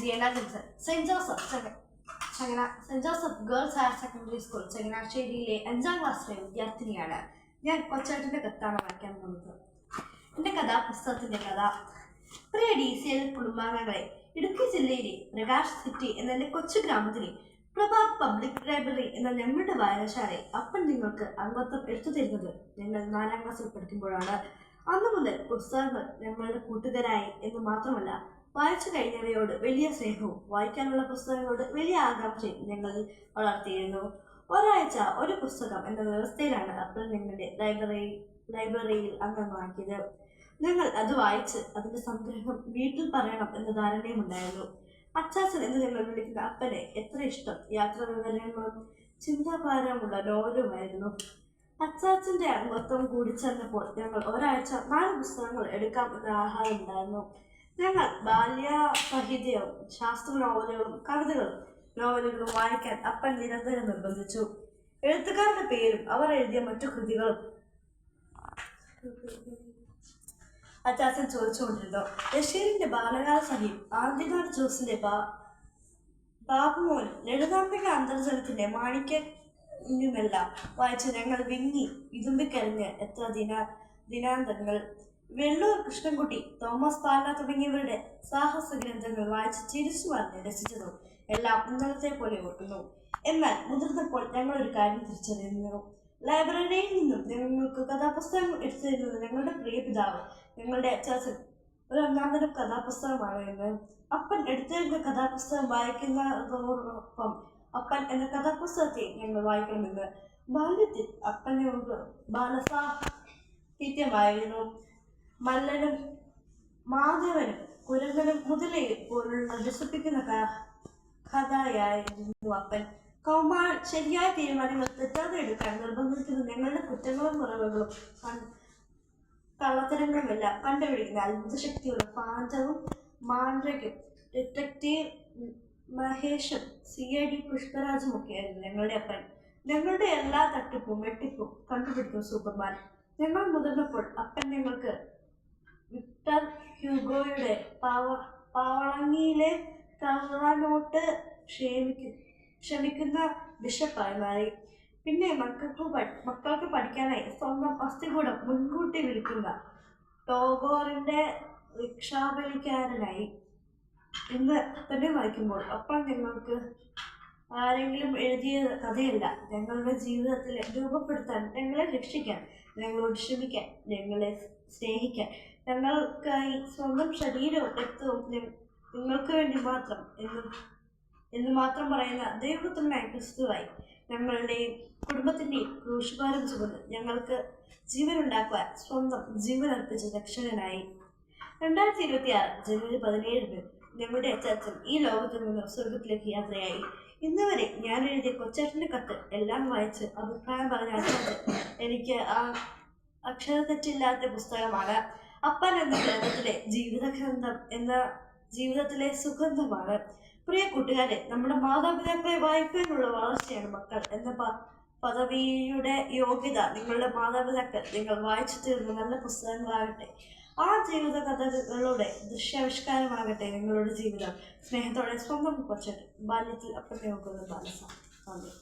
ജിയന junction saint Joseph ചങ്ങ- ചങ്ങന saint Joseph girls higher secondary school ചങ്ങനാശ്ശേരിയിലെ അഞ്ചാം ക്ലാസ്സിലെ വിദ്യാർത്ഥിനിയാണ്. ഞാൻ കൊച്ചേട്ടന്റെ കത്താണ് വായിക്കാൻ പോകുന്നത്. എന്റെ കഥാപുസ്തകത്തിന്റെ കഥ പ്രിയ ഡി സി എൽ കുടുംബാംഗങ്ങളെ ഇടുക്കി ജില്ലയിലെ പ്രകാശ് സിറ്റി എന്ന കൊച്ചു ഗ്രാമത്തിലെ പ്രഭാ പബ്ലിക് ലൈബ്രറി എന്ന ഞങ്ങളുടെ വായനശാലയിൽ അപ്പൻ നിങ്ങൾക്ക് അംഗത്വം എടുത്തു തരുന്നത് ഞങ്ങൾ നാലാം ക്ലാസ്സിൽ പഠിക്കുമ്പോഴാണ്. അന്നു മുതൽ പുസ്തകങ്ങൾ ഞങ്ങളുടെ കൂട്ടുകാരായി എന്ന് മാത്രമല്ല വായിച്ചു കഴിഞ്ഞവയോട് വലിയ സ്നേഹവും വായിക്കാനുള്ള പുസ്തകങ്ങളോട് വലിയ ആകാംക്ഷയും ഞങ്ങൾ വളർത്തിയിരുന്നു. ഒരാഴ്ച ഒരു പുസ്തകം എന്ന വ്യവസ്ഥയിലാണ് അപ്പോൾ ഞങ്ങളുടെ ലൈബ്രറി ലൈബ്രറിയിൽ അംഗമാക്കിയത് ഞങ്ങൾ അത് വായിച്ച് അതിന്റെ സംഗ്രഹം വീട്ടിൽ പറയണം എന്ന ധാരണയുമുണ്ടായിരുന്നു അച്ചാച്ചൻ എന്ന് ഞങ്ങൾ വിളിക്കുന്ന അപ്പനെ എത്ര ഇഷ്ടം യാത്രാ വിവരങ്ങളും ചിന്താഭാരമുള്ള നോവലുമായിരുന്നു. അച്ചാച്ചന്റെ അംഗത്വം കൂടി ചേർന്നപ്പോൾ ഞങ്ങൾ ഒരാഴ്ച നാല് പുസ്തകങ്ങൾ എടുക്കാം എന്ന ആഹാരം ഉണ്ടായിരുന്നു. ഞങ്ങൾ ബാല്യ സാഹിത്യവും ശാസ്ത്ര നോവലുകളും കവിതകളും നോവലുകളും വായിക്കാൻ അപ്പൻ നിരന്തരം നിർബന്ധിച്ചു. എഴുത്തുകാരുടെ പേരും അവർ എഴുതിയ മറ്റു കൃതികളും. അച്ചാച്ചൻ ചോദിച്ചുകൊണ്ടിരുന്നു ബഷീറിന്റെ ബാലകാല സഹിയും ആദ്യനാട് ജോസിന്റെ ബാ ബാബുമോൻ ലളിതാംബിക അന്തർജലത്തിന്റെ മാണിക്കുമെല്ലാം വായിച്ച് ഞങ്ങൾ വിങ്ങി ഇതുമ്പിക്കരഞ്ഞ് എത്ര ദിന ദിനാന്തങ്ങൾ വെള്ളൂർ കൃഷ്ണൻകുട്ടി തോമസ് പാല തുടങ്ങിയവരുടെ സാഹസ ഗ്രന്ഥങ്ങൾ വായിച്ച് ചിരിച്ചു വന്ന് രസിച്ചതും എല്ലാം ഇന്നലത്തെ പോലെ ഓർക്കുന്നു എന്നാൽ മുതിർന്നപ്പോൾ ഞങ്ങൾ ഒരു കാര്യം തിരിച്ചറിയുന്നു. ലൈബ്രറിയിൽ നിന്നും ഞങ്ങൾക്ക് കഥാപുസ്തകങ്ങൾ എടുത്തു തരുന്നത് ഞങ്ങളുടെ പ്രിയ പിതാവ് ഞങ്ങളുടെ അച്ചാച്ചൻ. ഒരു ഒന്നാന്തരം കഥാപുസ്തകമാണ് എന്ന്. അപ്പൻ എടുത്തിരുന്ന കഥാപുസ്തകം വായിക്കുന്നതോടൊപ്പം അപ്പൻ എന്ന കഥാപുസ്തകത്തെ ഞങ്ങൾ വായിക്കണമെന്ന് ബാല്യത്തിൽ അപ്പനോട് ബാലസാഹിത്യമായിരുന്നു. മല്ലനും മാധവനും കുരങ്ങനും മുതലയും പോലുള്ള രസിപ്പിക്കുന്ന കഥയായിരുന്നു അപ്പൻ. കൗമാർ ശരിയായ തീരുമാനങ്ങൾ തെറ്റാതെ എടുക്കാൻ നിർബന്ധിക്കുന്ന ഞങ്ങളുടെ കുറ്റങ്ങളും കുറവുകളും കള്ളത്തരങ്ങളുമെല്ലാം കണ്ടുപിടിക്കുന്ന അത്ഭുത ശക്തിയുള്ള പാണ്ഡവും മാണ്ഡ്രയ്ക്കും ഡിറ്റക്റ്റീവ് മഹേഷും സി ഐ ഡി പുഷ്പരാജും ഒക്കെയായിരുന്നു ഞങ്ങളുടെ അപ്പൻ. ഞങ്ങളുടെ എല്ലാ തട്ടിപ്പും വെട്ടിപ്പും കണ്ടുപിടിക്കും സൂപ്പർമാൻ. ഞങ്ങൾ മുതിർന്നപ്പോൾ അപ്പൻ ഞങ്ങൾക്ക് വിക്ടർ ഹ്യൂഗോയുടെ പാവ പാവളങ്ങിയിലെ കള്ളനോട്ട് ക്ഷമിക്കും ക്ഷമിക്കുന്ന ബിഷപ്പായി മാറി. പിന്നെ മക്കൾക്ക് മക്കൾക്ക് പഠിക്കാനായി സ്വന്തം അസ്ഥികൂടം മുൻകൂട്ടി വിളിക്കുന്ന ടോഗോറിന്റെ റിക്ഷാപലിക്കാരനായി. ഇന്ന് തന്നെ വായിക്കുമ്പോൾ അപ്പം ഞങ്ങൾക്ക് ആരെങ്കിലും എഴുതിയ കഥയല്ല. ഞങ്ങളുടെ ജീവിതത്തിൽ രൂപപ്പെടുത്താൻ ഞങ്ങളെ രക്ഷിക്കാൻ ഞങ്ങളോട് ക്ഷമിക്കാൻ ഞങ്ങളെ സ്നേഹിക്കാൻ ഞങ്ങൾക്കായി സ്വന്തം ശരീരവും രക്തവും നിങ്ങൾക്ക് വേണ്ടി മാത്രം എന്ന് എന്ന് മാത്രം പറയുന്ന ദൈവത്തിനായി ക്രിസ്തുവായി ഞങ്ങളുടെയും കുടുംബത്തിന്റെയും ക്രൂശുഭാരം ചുമന്ന് ഞങ്ങൾക്ക് ജീവനുണ്ടാക്കുവാൻ സ്വന്തം ജീവൻ അർപ്പിച്ച രക്ഷകനായി. രണ്ടായിരത്തി ഇരുപത്തി ആറ് ജനുവരി പതിനേഴിന് ഞങ്ങളുടെ അച്ചാച്ചൻ ഈ ലോകത്തിൽ നിന്ന് സ്വർഗത്തിലേക്ക് യാത്രയായി. ഇന്ന് വരെ ഞാൻ എഴുതിയ കൊച്ചേട്ടന്റെ കത്ത് എല്ലാം വായിച്ച് അഭിപ്രായം പറഞ്ഞ അച്ചാച്ചൻ എനിക്ക് ആ അക്ഷരത്തെറ്റില്ലാത്ത പുസ്തകമാണ്. അപ്പൻ എന്ന ഗ്രന്ഥത്തിലെ ജീവിതഗ്രന്ഥം എന്ന ജീവിതത്തിലെ സുഗന്ധമാണ്. പ്രിയ കൂട്ടുകാരെ നമ്മുടെ മാതാപിതാക്കളെ വായിക്കാനുള്ള വളർച്ചയാണ് മക്കൾ എന്ന പദവിയുടെ യോഗ്യത നിങ്ങളുടെ മാതാപിതാക്കൾ നിങ്ങൾ വായിച്ചു തീർന്ന നല്ല പുസ്തകങ്ങളാകട്ടെ. ആ ജീവിത കഥകളുടെ ദൃശ്യാവിഷ്കാരമാകട്ടെ നിങ്ങളുടെ ജീവിതം. സ്നേഹത്തോടെ സ്വന്തം കുറച്ചിട്ട് ബാല്യത്തിൽ അപ്പം നോക്കുന്ന ബാലസ നന്ദി.